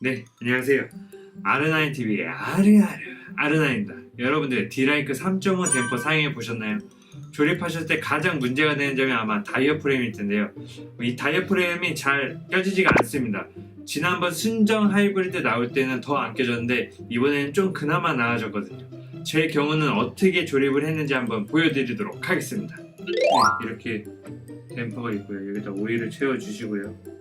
네, 안녕하세요. 아르나인 TV의 아르아르 아르나입니다. 여러분들 D라이크 3.5 댐퍼 사용해 보셨나요? 조립하실 때 가장 문제가 되는 점이 아마 다이어프레임일 텐데요. 이 다이어프레임이 잘 껴지지가 않습니다. 지난번 순정 하이브리드 나올 때는 더 안 껴졌는데 이번에는 좀 그나마 나아졌거든요. 제 경우는 어떻게 조립을 했는지 한번 보여드리도록 하겠습니다. 네, 이렇게 댐퍼가 있고요. 여기다 오일을 채워주시고요.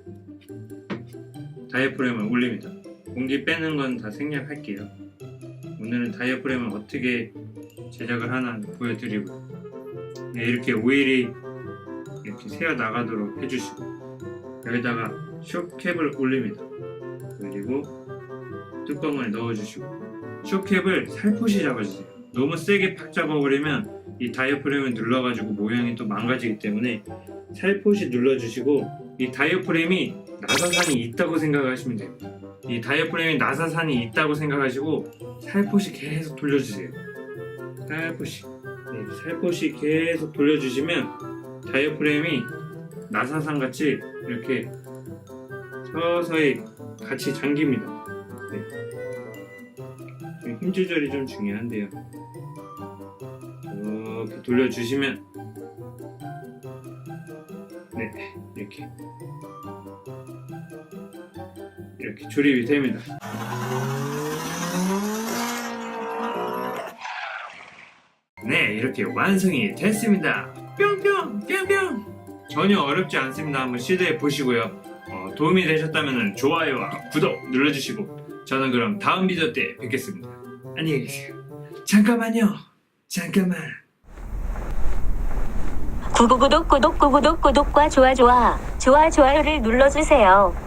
다이어프레임을 올립니다. 공기 빼는 건 다 생략할게요. 오늘은 다이어프레임을 어떻게 제작을 하나 보여드리고 네, 이렇게 오일이 이렇게 새어 나가도록 해주시고 여기다가 쇼캡을 올립니다. 그리고 뚜껑을 넣어주시고 쇼캡을 살포시 잡아주세요. 너무 세게 팍 잡아버리면 이 다이어프레임을 눌러가지고 모양이 또 망가지기 때문에 살포시 눌러주시고 이 다이어프레임이 나사산이 있다고 생각하시면 돼요. 이 다이어프레임에 나사산이 있다고 생각하시고 살포시 계속 돌려주세요. 살포시. 네, 살포시 계속 돌려주시면 다이어프레임이 나사산 같이 이렇게 서서히 같이 잠깁니다. 네. 지금 힘 조절이 좀 중요한데요. 이렇게 돌려주시면 네 이렇게 이렇게 조립이 됩니다. 네, 이렇게 완성이 됐습니다. 뿅뿅, 뿅뿅. 전혀 어렵지 않습니다. 한번 시도해 보시고요. 어, 도움이 되셨다면 좋아요와 구독 눌러주시고 저는 그럼 다음 비디오 때 뵙겠습니다. 안녕히 계세요. 잠깐만요. 잠깐만. 구구구독 구독 구구독 구독과 좋아 좋아 좋아 좋아요를 눌러주세요.